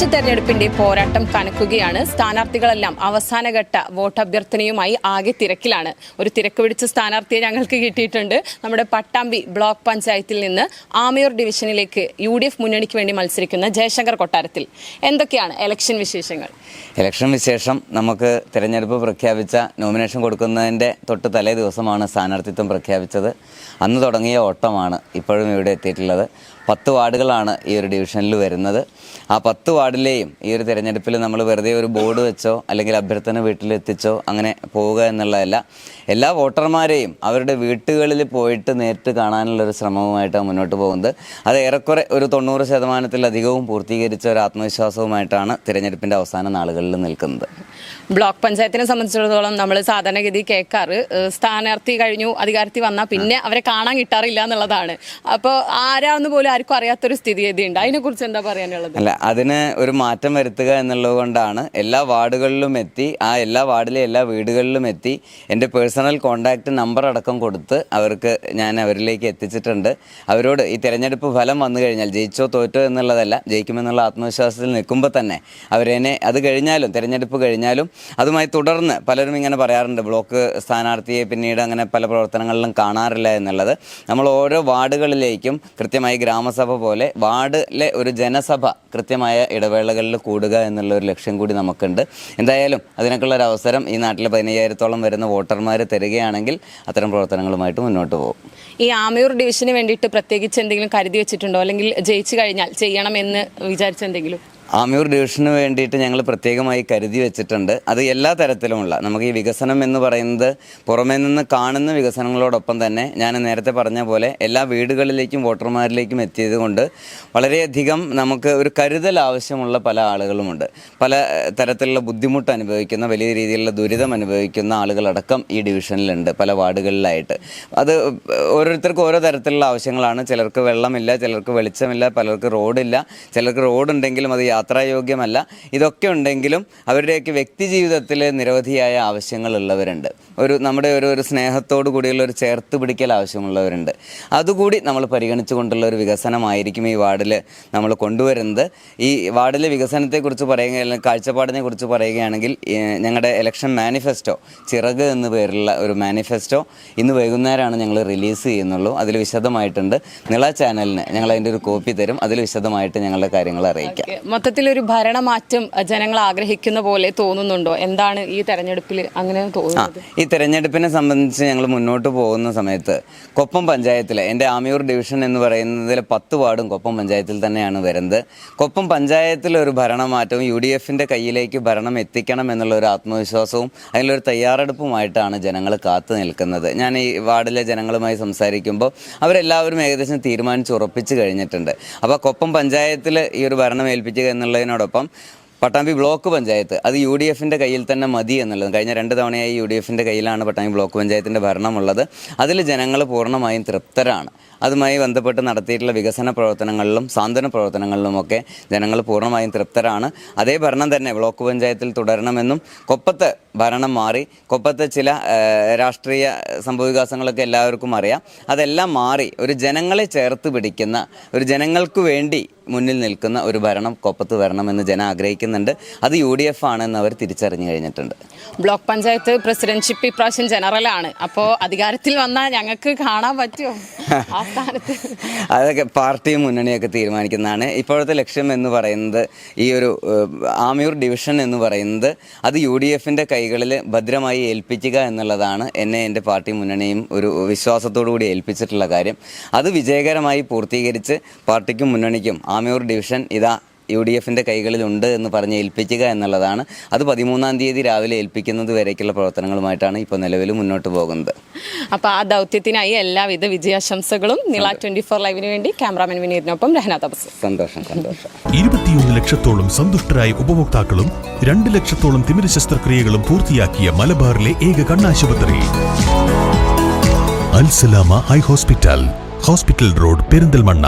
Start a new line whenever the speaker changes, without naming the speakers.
തദ്ദേശ തെരഞ്ഞെടുപ്പിന്റെ പോരാട്ടം കനക്കുകയാണ്. സ്ഥാനാർത്ഥികളെല്ലാം അവസാനഘട്ട വോട്ടഭ്യർത്ഥനയുമായി ആകെ തിരക്കിലാണ്. ഒരു തിരക്ക് പിടിച്ച സ്ഥാനാർത്ഥിയെ ഞങ്ങൾക്ക് കിട്ടിയിട്ടുണ്ട്. നമ്മുടെ പട്ടാമ്പി ബ്ലോക്ക് പഞ്ചായത്തിൽ നിന്ന് ആമയൂർ ഡിവിഷനിലേക്ക് യു ഡി എഫ് മുന്നണിക്ക് വേണ്ടി മത്സരിക്കുന്ന ജയശങ്കർ കൊട്ടാരത്തിൽ. എന്തൊക്കെയാണ് ഇലക്ഷൻ വിശേഷങ്ങൾ?
ഇലക്ഷൻ വിശേഷം നമുക്ക് തിരഞ്ഞെടുപ്പ് പ്രഖ്യാപിച്ച നോമിനേഷൻ കൊടുക്കുന്നതിന്റെ തൊട്ട് തലേ ദിവസമാണ് സ്ഥാനാർത്ഥിത്വം പ്രഖ്യാപിച്ചത്. അന്ന് തുടങ്ങിയ ഓട്ടമാണ് ഇപ്പോഴും ഇവിടെ എത്തിയിട്ടുള്ളത്. പത്ത് വാർഡുകളാണ് ഈ ഒരു ഡിവിഷനിൽ വരുന്നത്. ആ പത്ത് വാർഡിലെയും ഈ ഒരു തിരഞ്ഞെടുപ്പിൽ നമ്മൾ വെറുതെ ഒരു ബോർഡ് വെച്ചോ അല്ലെങ്കിൽ അഭ്യർത്ഥന വീട്ടിലെത്തിച്ചോ അങ്ങനെ പോവുക എന്നുള്ളതല്ല. എല്ലാ വോട്ടർമാരെയും അവരുടെ വീട്ടുകളിൽ പോയിട്ട് നേരിട്ട് കാണാനുള്ള ഒരു ശ്രമവുമായിട്ടാണ് മുന്നോട്ട് പോകുന്നത്. അത് ഏറെക്കുറെ ഒരു തൊണ്ണൂറ് ശതമാനത്തിലധികവും പൂർത്തീകരിച്ച ഒരു ആത്മവിശ്വാസവുമായിട്ടാണ് തിരഞ്ഞെടുപ്പിന്റെ അവസാന നാളുകളിൽ നിൽക്കുന്നത്.
ബ്ലോക്ക് പഞ്ചായത്തിനെ സംബന്ധിച്ചിടത്തോളം നമ്മൾ സാധാരണഗതി കേൾക്കാറ്. സ്ഥാനാർത്ഥി കഴിഞ്ഞു അധികാരത്തിൽ വന്നാൽ പിന്നെ അവരെ കാണാൻ കിട്ടാറില്ല എന്നുള്ളതാണ്. അപ്പോൾ ആരാന്ന് പോലും ആർക്കും അറിയാത്തൊരു സ്ഥിതിഗതിയുണ്ട് അതിനെക്കുറിച്ച് എന്താ പറയാനുള്ളത്?
അല്ല അതിന് ഒരു മാറ്റം വരുത്തുക എന്നുള്ളത് കൊണ്ടാണ് എല്ലാ വാർഡുകളിലും എത്തി ആ എല്ലാ വാർഡിലെ എല്ലാ വീടുകളിലും എത്തി എന്റെ പേഴ്സണൽ കോണ്ടാക്ട് നമ്പർ അടക്കം കൊടുത്ത് അവർക്ക് ഞാൻ അവരിലേക്ക് എത്തിച്ചിട്ടുണ്ട്. അവരോട് ഈ തിരഞ്ഞെടുപ്പ് ഫലം വന്നു കഴിഞ്ഞാൽ ജയിച്ചോ തോറ്റോ എന്നുള്ളതല്ല ജയിക്കുമെന്നുള്ള ആത്മവിശ്വാസത്തിൽ നിൽക്കുമ്പോൾ തന്നെ അവരെന്നെ അത് കഴിഞ്ഞാലും തിരഞ്ഞെടുപ്പ് കഴിഞ്ഞാലും അതുമായി തുടർന്ന് പലരും ഇങ്ങനെ പറയാറുണ്ട് ബ്ലോക്ക് സ്ഥാനാർത്ഥിയെ പിന്നീട് അങ്ങനെ പല പ്രവർത്തനങ്ങളിലും കാണാറില്ല എന്നുള്ളത്. നമ്മൾ ഓരോ വാർഡുകളിലേക്കും കൃത്യമായി ഗ്രാമസഭ പോലെ വാർഡിലെ ഒരു ജനസഭ കൃത്യമായ ഇടവേളകളിൽ കൂടുക എന്നുള്ള ഒരു ലക്ഷ്യം കൂടി നമുക്കുണ്ട്. എന്തായാലും അതിനൊക്കെയുള്ള ഒരു അവസരം ഈ നാട്ടിലെ പതിനയ്യായിരത്തോളം വരുന്ന വോട്ടർമാർ തരികയാണെങ്കിൽ അത്തരം പ്രവർത്തനങ്ങളുമായിട്ട് മുന്നോട്ട് പോകും.
ഈ ആമയൂർ ഡിവിഷന് വേണ്ടിയിട്ട് പ്രത്യേകിച്ച് എന്തെങ്കിലും കരുതി വെച്ചിട്ടുണ്ടോ? അല്ലെങ്കിൽ ജയിച്ചു കഴിഞ്ഞാൽ ചെയ്യണമെന്ന് വിചാരിച്ച എന്തെങ്കിലും?
ആമയൂർ ഡിവിഷന് വേണ്ടിയിട്ട് ഞങ്ങൾ പ്രത്യേകമായി കരുതി വെച്ചിട്ടുണ്ട്. അത് എല്ലാ തരത്തിലുമുള്ള നമുക്ക് ഈ വികസനം എന്ന് പറയുന്നത് പുറമേ നിന്ന് കാണുന്ന വികസനങ്ങളോടൊപ്പം തന്നെ ഞാൻ നേരത്തെ പറഞ്ഞ പോലെ എല്ലാ വീടുകളിലേക്കും വോട്ടർമാരിലേക്കും എത്തിയത് കൊണ്ട് വളരെയധികം നമുക്ക് ഒരു കരുതൽ ആവശ്യമുള്ള പല ആളുകളുമുണ്ട്. പല തരത്തിലുള്ള ബുദ്ധിമുട്ട് അനുഭവിക്കുന്ന വലിയ രീതിയിലുള്ള ദുരിതം അനുഭവിക്കുന്ന ആളുകളടക്കം ഈ ഡിവിഷനിലുണ്ട് പല വാർഡുകളിലായിട്ട്. അത് ഓരോരുത്തർക്കും ഓരോ തരത്തിലുള്ള ആവശ്യങ്ങളാണ്. ചിലർക്ക് വെള്ളമില്ല ചിലർക്ക് വെളിച്ചമില്ല പലർക്ക് റോഡില്ല. ചിലർക്ക് റോഡുണ്ടെങ്കിലും അത് യാത്രായോഗ്യമല്ല. ഇതൊക്കെ ഉണ്ടെങ്കിലും അവരുടെയൊക്കെ വ്യക്തി ജീവിതത്തിൽ നിരവധിയായ ആവശ്യങ്ങളുള്ളവരുണ്ട്. ഒരു നമ്മുടെ ഒരു ഒരു സ്നേഹത്തോടു കൂടിയുള്ള ഒരു ചേർത്ത് പിടിക്കൽ ആവശ്യമുള്ളവരുണ്ട്. അതുകൂടി നമ്മൾ പരിഗണിച്ചുകൊണ്ടുള്ള ഒരു വികസനമായിരിക്കും ഈ വാർഡിൽ നമ്മൾ കൊണ്ടുവരുന്നത്. ഈ വാർഡിലെ വികസനത്തെക്കുറിച്ച് പറയുകയാണെങ്കിൽ കാഴ്ചപ്പാടിനെ കുറിച്ച് പറയുകയാണെങ്കിൽ ഞങ്ങളുടെ ഇലക്ഷൻ മാനിഫെസ്റ്റോ ചിറക് എന്ന പേരുള്ള ഒരു മാനിഫെസ്റ്റോ ഇന്ന് വൈകുന്നേരമാണ് ഞങ്ങൾ റിലീസ് ചെയ്യുന്നുള്ളൂ. അതിൽ വിശദമായിട്ടുണ്ട്. നിള ചാനലിന് ഞങ്ങൾ അതിന്റെ ഒരു കോപ്പി തരും. അതിൽ വിശദമായിട്ട് ഞങ്ങളുടെ കാര്യങ്ങൾ അറിയിക്കാം.
മൊത്തത്തിൽ ഒരു ഭരണമാറ്റം ജനങ്ങൾ ആഗ്രഹിക്കുന്ന പോലെ തോന്നുന്നുണ്ടോ? എന്താണ് ഈ തെരഞ്ഞെടുപ്പിൽ അങ്ങനെ തോന്നുന്നത്?
ഈ തെരഞ്ഞെടുപ്പിനെ സംബന്ധിച്ച് ഞങ്ങൾ മുന്നോട്ട് പോകുന്ന സമയത്ത് കൊപ്പം പഞ്ചായത്തിലെ എന്റെ ആമിയൂർ ഡിവിഷൻ എന്ന് പറയുന്നതിലെ പത്ത് വാർഡും കൊപ്പം പഞ്ചായത്തിൽ തന്നെയാണ് വരുന്നത്. കൊപ്പം പഞ്ചായത്തിലെ ഒരു ഭരണമാറ്റവും യു ഡി എഫിന്റെ കയ്യിലേക്ക് ഭരണം എത്തിക്കണം എന്നുള്ള ഒരു ആത്മവിശ്വാസവും അതിലൊരു തയ്യാറെടുപ്പുമായിട്ടാണ് ജനങ്ങൾ കാത്തു നിൽക്കുന്നത്. ഞാൻ ഈ വാർഡിലെ ജനങ്ങളുമായി സംസാരിക്കുമ്പോൾ അവരെല്ലാവരും ഏകദേശം തീരുമാനിച്ച് ഉറപ്പിച്ച് കഴിഞ്ഞിട്ടുണ്ട്. അപ്പോൾ കൊപ്പം പഞ്ചായത്തിൽ ഈ ഒരു ഭരണം ഏൽപ്പിക്കുക എന്നുള്ളതിനോടൊപ്പം പട്ടാമ്പി ബ്ലോക്ക് പഞ്ചായത്ത് അത് യു ഡി എഫിന്റെ കയ്യിൽ തന്നെ മതി എന്നുള്ളത്. കഴിഞ്ഞ രണ്ട് തവണയായി യു ഡി എഫിന്റെ കയ്യിലാണ് പട്ടാമ്പി ബ്ലോക്ക് പഞ്ചായത്തിന്റെ ഭരണമുള്ളത്. അതിൽ ജനങ്ങൾ പൂർണമായും തൃപ്തരാണ്. അതുമായി ബന്ധപ്പെട്ട് നടത്തിയിട്ടുള്ള വികസന പ്രവർത്തനങ്ങളിലും സാന്ത്വന പ്രവർത്തനങ്ങളിലുമൊക്കെ ജനങ്ങൾ പൂർണമായും തൃപ്തരാണ്. അതേ ഭരണം തന്നെ ബ്ലോക്ക് പഞ്ചായത്തിൽ തുടരണമെന്നും കൊപ്പത്ത് ഭരണം മാറി കൊപ്പത്ത് ചില രാഷ്ട്രീയ സംഭവവികാസങ്ങളൊക്കെ എല്ലാവർക്കും അറിയാം. അതെല്ലാം മാറി ഒരു ജനങ്ങളെ ചേർത്ത് പിടിക്കുന്ന ഒരു ജനങ്ങൾക്ക് വേണ്ടി മുന്നിൽ നിൽക്കുന്ന ഒരു ഭരണം കൊപ്പത്ത് വരണമെന്ന് ജനം ആഗ്രഹിക്കുന്നുണ്ട്. അത് യു ഡി എഫ് ആണെന്ന് അവർ തിരിച്ചറിഞ്ഞു കഴിഞ്ഞിട്ടുണ്ട്.
ബ്ലോക്ക് പഞ്ചായത്ത് പ്രസിഡന്റ്ഷിപ്പ് ഇപ്രാവശ്യം ജനറലാണ് അപ്പോൾ അധികാരത്തിൽ വന്നാൽ ഞങ്ങൾക്ക് കാണാൻ പറ്റുമോ ആ സ്ഥാനത്ത്.
അതൊക്കെ പാർട്ടിയും മുന്നണിയൊക്കെ തീരുമാനിക്കുന്നതാണ്. ഇപ്പോഴത്തെ ലക്ഷ്യം എന്ന് പറയുന്നത് ഈ ഒരു ആമിയൂർ ഡിവിഷൻ എന്ന് പറയുന്നത് അത് യു ഡി എഫിന്റെ കൈകളിൽ ഭദ്രമായി ഏൽപ്പിക്കുക എന്നുള്ളതാണ് എന്നെ എന്റെ പാർട്ടി മുന്നണിയും ഒരു വിശ്വാസത്തോടു കൂടി ഏൽപ്പിച്ചിട്ടുള്ള കാര്യം. അത് വിജയകരമായി പൂർത്തീകരിച്ച് പാർട്ടിക്കും മുന്നണിക്കും ആമിയൂർ ഡിവിഷൻ ഇതാ യു ഡി എഫിന്റെ കൈകളിലുണ്ട് എന്ന് പറഞ്ഞ് ഏൽപ്പിക്കുക എന്നുള്ളതാണ്. അത് പതിമൂന്നാം തീയതി രാവിലെ ഏൽപ്പിക്കുന്നത് വരേക്കുള്ള പ്രവർത്തനങ്ങളുമായിട്ടാണ് ഇപ്പോൾ നിലവിൽ മുന്നോട്ട് പോകുന്നത്.
അപ്പോൾ ആ ദൗത്യത്തിനായി എല്ലാവിധ വിജയാശംസകളും നിള ട്വന്റി ഫോർ ലൈവിന് വേണ്ടി ക്യാമറാമാൻ വിനീതിനൊപ്പം രഹന തപസ്.
സന്തോഷം സന്തോഷം.
ഇരുപത്തിയൊന്ന് ലക്ഷത്തോളം സന്തുഷ്ടരായ ഉപഭോക്താക്കളും രണ്ട് ലക്ഷത്തോളം തിമിര ശസ്ത്രക്രിയകളും പൂർത്തിയാക്കിയ മലബാറിലെ ഏക കണ്ണാശുപത്രി. Alsalama eye hospital hospital road Perinthalmanna.